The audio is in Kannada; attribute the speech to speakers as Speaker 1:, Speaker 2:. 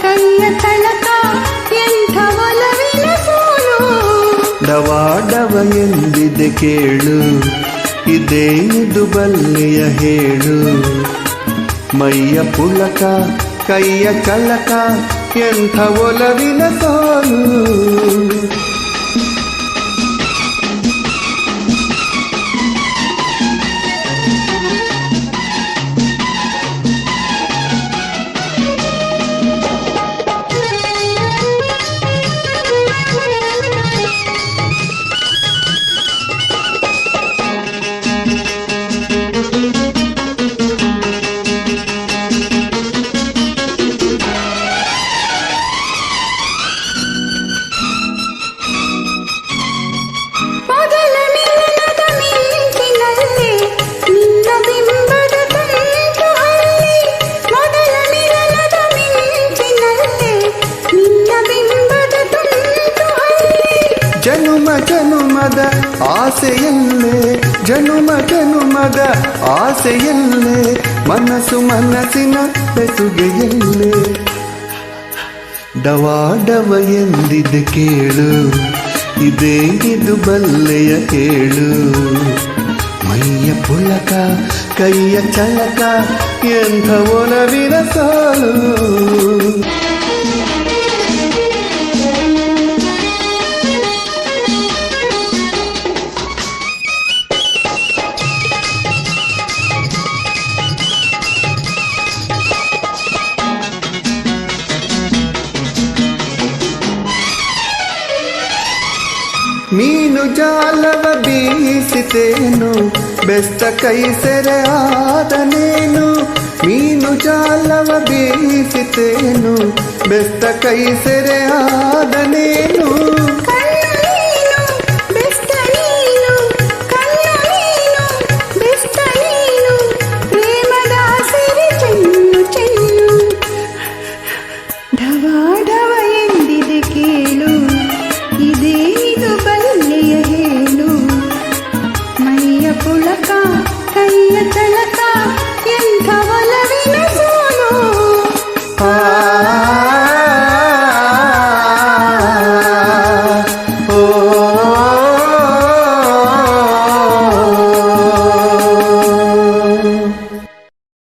Speaker 1: ಕೈಯ ತಳಕ, ಎಂಥ ಒಲವಿನ ಸೋಲು?
Speaker 2: ಡವಾಡವ ಎಂದಿದೆ ಕೇಳು ಇದೇನಿದು ಬಲ್ಲೆಯ ಹೇಳು? ಮೈಯ ಪುಳಕ, ಕೈಯ ಕಳಕ ಎಂಥ ಒಲವಿನ ಸೋಲು? ಜನುಮ ಜನುಮದ ಆಸೆಯಲ್ಲೇ ಜನುಮ ಜನುಮದ ಆಸೆಯಲ್ಲೇ ಮನಸ್ಸು ಮನಸ್ಸಿನ ಬೆಸುಗೆಯಲ್ಲೇ ಡವಾಡವ ಎಂದಿದೆ ಕೇಳು, ಇದೇ ಇದು ಬಲ್ಲೆಯ ಕೇಳು ಮೈಯ ಪುಳಕ, ಕೈಯ ಚಳಕ, ಎಂಥ ಒಲವಿನ ಸಾಲು ಮೀನು ಜಾಲವ ಬೀಸಿತೇನು ಬೆಸ್ತ ಕೈ ಸೆರೆ ಆದನೇನು ಮೀನು ಜಾಲವ ಬೀಸಿತೇನು ಬೆಸ್ತ ಕೈ ಸೆರೆ ಆದನೇನು